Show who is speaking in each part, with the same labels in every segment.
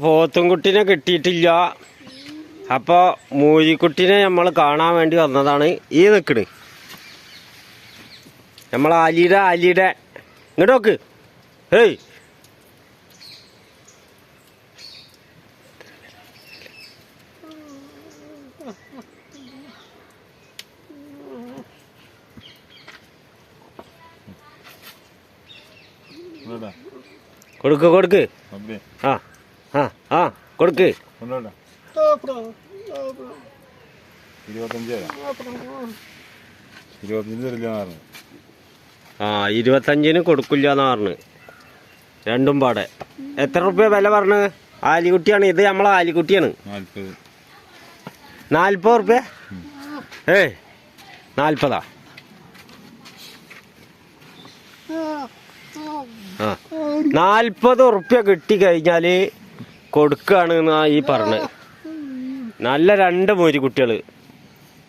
Speaker 1: പോത്തുംകുട്ടിനെ കിട്ടിയിട്ടില്ല. അപ്പോൾ മൂരിക്കുട്ടിനെ നമ്മൾ കാണാൻ വേണ്ടി വന്നതാണ്. ഈ നിൽക്കണ് നമ്മൾ അലിയുടെ അലിയുടെ. ഇങ്ങോട്ട് നോക്ക്. ഹേയ് കൊടുക്ക് കൊടുക്ക്. ആ. ആ ആ കൊടുക്ക്. ആ ഇരുപത്തഞ്ചിന് കൊടുക്കില്ല എന്ന് പറഞ്ഞു. രണ്ടും പാടെ. എത്ര റുപ്യ വില പറഞ്ഞു? ആലിക്കുട്ടിയാണ്. ഇത് നമ്മളെ ആലിക്കുട്ടിയാണ്.
Speaker 2: നാൽപ്പത്.
Speaker 1: റുപ്യ? ഏ നാൽപ്പതാ. ആ നാൽപ്പത് റുപ്യ കിട്ടി കഴിഞ്ഞാൽ കൊടുക്കുകയാണ് എന്നാ ഈ പറഞ്ഞത് നല്ല രണ്ട് മോരി കുട്ടികൾ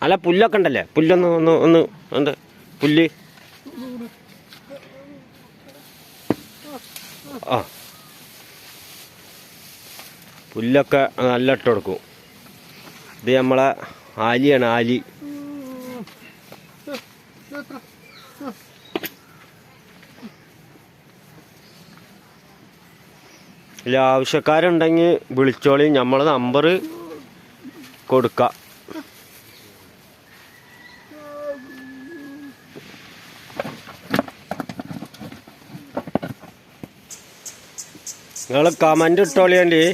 Speaker 1: അല്ല പുല്ലൊക്കെ ഉണ്ടല്ലേ? പുല്ലൊന്ന് ഒന്ന് ഒന്ന് എന്ത് പുല്ല്. ആ. പുല്ലൊക്കെ നല്ല ഇട്ട് കൊടുക്കും. ഇത് നമ്മളെ ആലിയാണ് ആലി. ഇല്ല ആവശ്യക്കാരുണ്ടെങ്കിൽ വിളിച്ചോളി. നമ്മൾ നമ്പർ കൊടുക്കാം. നിങ്ങൾ കമന്റ് ഇട്ടോളിയണ്ടി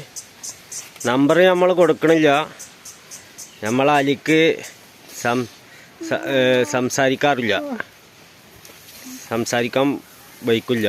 Speaker 1: നമ്പർ നമ്മൾ കൊടുക്കണില്ല. നമ്മൾ അലിക്ക് സം സംസാരിക്കാറില്ല. സംസാരിക്കാൻ വയ്ക്കില്ല